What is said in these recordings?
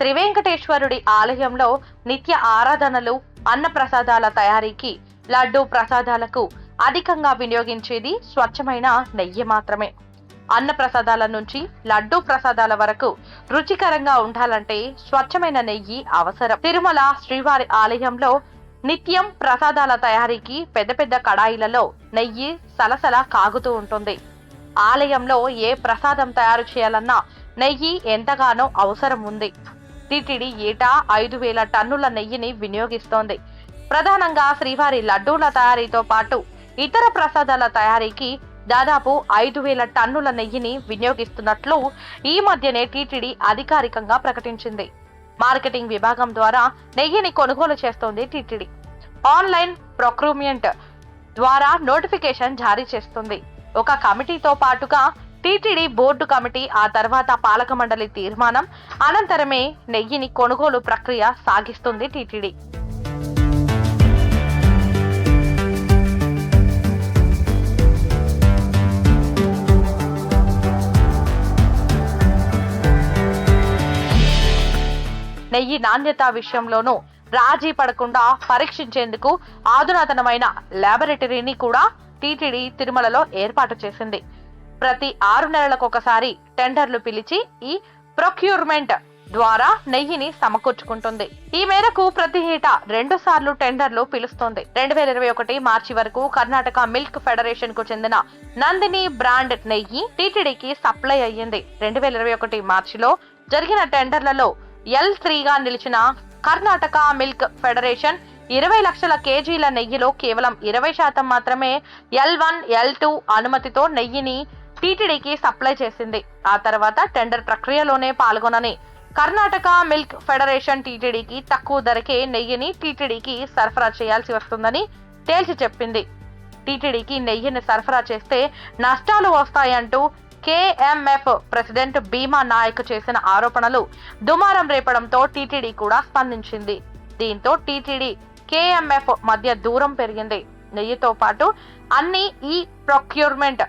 త్రివేంకటేశ్వరుడి ఆలయంలో నిత్య ఆరాధనలు అన్న ప్రసాదాల తయారీకి లడ్డు ప్రసాదాలకు అధికంగా వినియోగించేది స్వచ్ఛమైన నెయ్యి మాత్రమే. అన్న ప్రసాదాల నుంచి లడ్డూ ప్రసాదాల వరకు రుచికరంగా ఉండాలంటే స్వచ్ఛమైన నెయ్యి అవసరం. తిరుమల శ్రీవారి ఆలయంలో నిత్యం ప్రసాదాల తయారీకి పెద్ద పెద్ద కడాయిలలో నెయ్యి సలసల కాగుతూ ఉంటుంది. ఆలయంలో ఏ ప్రసాదం తయారు చేయాలన్నా నెయ్యి ఎంతగానో అవసరం ఉంది. టిటిడి ఏటా ఐదు వేల టన్నుల నెయ్యిని వినియోగిస్తోంది. ప్రధానంగా శ్రీవారి లడ్డూల తయారీతో పాటు ఇతర ప్రసాదాల తయారీకి దాదాపు ఐదు వేల టన్నుల నెయ్యిని వినియోగిస్తున్నట్లు ఈ మధ్యనే టీటీడీ అధికారికంగా ప్రకటించింది. మార్కెటింగ్ విభాగం ద్వారా నెయ్యిని కొనుగోలు చేస్తోంది టీటీడీ. ఆన్లైన్ ప్రొక్రూమెంట్ ద్వారా నోటిఫికేషన్ జారీ చేస్తుంది. ఒక కమిటీతో పాటుగా టీటీడీ బోర్డు కమిటీ ఆ తర్వాత పాలక మండలి తీర్మానం. అనంతరమే నెయ్యిని కొనుగోలు ప్రక్రియ సాగిస్తుంది టీటీడీ. నెయ్యి నాణ్యత విషయంలోనూ రాజీ పడకుండా పరీక్షించేందుకు ఆధునాతనమైన ల్యాబొరేటరీని కూడా టీటీడీ తిరుమలలో ఏర్పాటు చేసింది. ప్రతి ఆరు నెలలకు ఒకసారి టెండర్లు పిలిచి ఈ ప్రొక్యూర్మెంట్ ద్వారా నెయ్యిని సమకూర్చుకుంటుంది. ఈ మేరకు ప్రతి ఏటా రెండు సార్లు టెండర్లు పిలుస్తోంది. రెండు వేల ఇరవై ఒకటి మార్చి వరకు కర్ణాటక మిల్క్ ఫెడరేషన్కు చెందిన నందిని బ్రాండ్ నెయ్యి టీటీడీకి సప్లై అయ్యింది. రెండు వేల ఇరవై ఒకటి మార్చిలో జరిగిన టెండర్లలో ఎల్ త్రీగా నిలిచిన కర్ణాటక మిల్క్ ఫెడరేషన్ ఇరవై లక్షల కేజీల నెయ్యిలో కేవలం ఇరవై శాతం మాత్రమే ఎల్ వన్ ఎల్ టూ అనుమతితో నెయ్యిని టీటీడీకి సప్లై చేసింది. ఆ తర్వాత టెండర్ ప్రక్రియలోనే పాల్గొనని. కర్ణాటక మిల్క్ ఫెడరేషన్ టీటీడీకి తక్కువ ధరకే నెయ్యిని టీటీడీకి సరఫరా చేయాల్సి వస్తుందని తేల్చి చెప్పింది. టీటీడీకి నెయ్యిని సరఫరా చేస్తే నష్టాలు వస్తాయంటూ కేఎంఎఫ్ ప్రెసిడెంట్ భీమా నాయక్ చేసిన ఆరోపణలు దుమారం రేపడంతో టీటీడీ కూడా స్పందించింది. దీంతో టీటీడీ కేఎంఎఫ్ మధ్య దూరం పెరిగింది. నెయ్యితో పాటు అన్ని ఈ ప్రొక్యూర్మెంట్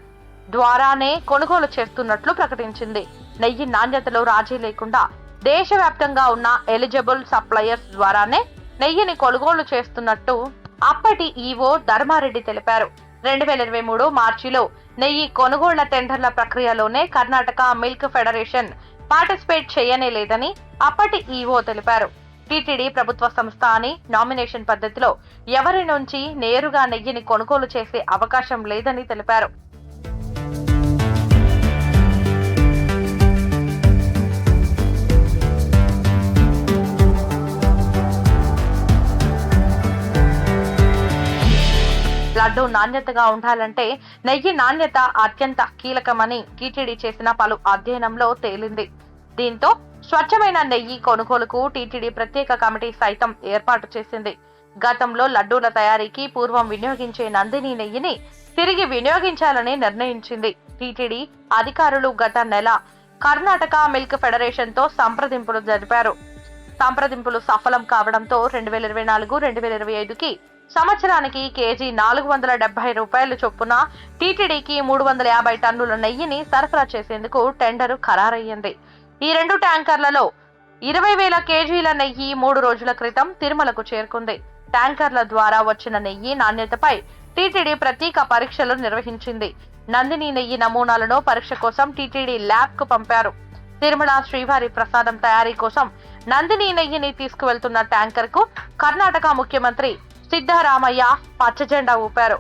ద్వారానే కొనుగోలు చేస్తున్నట్లు ప్రకటించింది. నెయ్యి నాణ్యతలో రాజీ లేకుండా దేశవ్యాప్తంగా ఉన్న ఎలిజిబుల్ సప్లయర్స్ ద్వారానే నెయ్యిని కొనుగోలు చేస్తున్నట్టు అప్పటి ఈవో ధర్మారెడ్డి తెలిపారు. రెండు వేల ఇరవై మూడు మార్చిలో నెయ్యి కొనుగోళ్ళ టెండర్ల ప్రక్రియలోనే కర్ణాటక మిల్క్ ఫెడరేషన్ పార్టిసిపేట్ చేయనే లేదని అప్పటి ఈవో తెలిపారు. టీటీడీ ప్రభుత్వ సంస్థ అని నామినేషన్ పద్ధతిలో ఎవరి నుంచి నేరుగా నెయ్యిని కొనుగోలు చేసే అవకాశం లేదని తెలిపారు. లడ్డు నాణ్యతగా ఉండాలంటే నెయ్యి నాణ్యత అత్యంత కీలకమని టీటీడీ చేసిన పలు అధ్యయనంలో తేలింది. దీంతో స్వచ్ఛమైన నెయ్యి కొనుగోలుకు టీటీడీ ప్రత్యేక కమిటీ సైతం ఏర్పాటు చేసింది. గతంలో లడ్డూల తయారీకి పూర్వం వినియోగించే నందిని నెయ్యిని తిరిగి వినియోగించాలని నిర్ణయించింది. టీటీడీ అధికారులు గత నెల కర్ణాటక మిల్క్ ఫెడరేషన్తో సంప్రదింపులు జరిపారు. సంప్రదింపులు సఫలం కావడంతో రెండు వేల ఇరవై నాలుగు రెండు వేల ఇరవై ఐదుకి సంవత్సరానికి కేజీ నాలుగు వందల డెబ్బై రూపాయలు చొప్పున టీటీడీకి మూడు వందల యాభై టన్నుల నెయ్యిని సరఫరా చేసేందుకు టెండరు ఖరారయ్యింది. ఈ రెండు ట్యాంకర్లలో ఇరవై వేల కేజీల నెయ్యి మూడు రోజుల క్రితం తిరుమలకు చేరుకుంది. ట్యాంకర్ల ద్వారా వచ్చిన నెయ్యి నాణ్యతపై టీటీడీ ప్రత్యేక పరీక్షలు నిర్వహించింది. నందిని నెయ్యి నమూనాలను పరీక్ష కోసం టీటీడీ ల్యాబ్కు పంపారు. తిరుమల శ్రీవారి ప్రసాదం తయారీ కోసం నందిని నెయ్యిని తీసుకువెళ్తున్న ట్యాంకర్కు కర్ణాటక ముఖ్యమంత్రి సిద్ధరామయ్య పచ్చజెండా ఊపారు.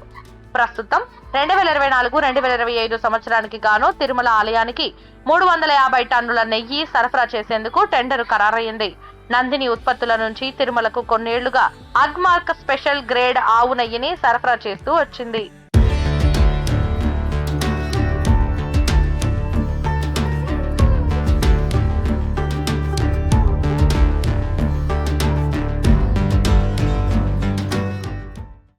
ప్రస్తుతం రెండు వేల ఇరవై నాలుగు రెండు వేల ఇరవై ఐదు సంవత్సరానికి గాను తిరుమల ఆలయానికి మూడు వందల యాభై టన్నుల నెయ్యి సరఫరా చేసేందుకు టెండర్ ఖరారయ్యింది నందిని ఉత్పత్తుల నుంచి తిరుమలకు కొన్నేళ్ళుగా అగ్మార్క్ స్పెషల్ గ్రేడ్ ఆవు నెయ్యిని సరఫరా చేస్తూ వచ్చింది.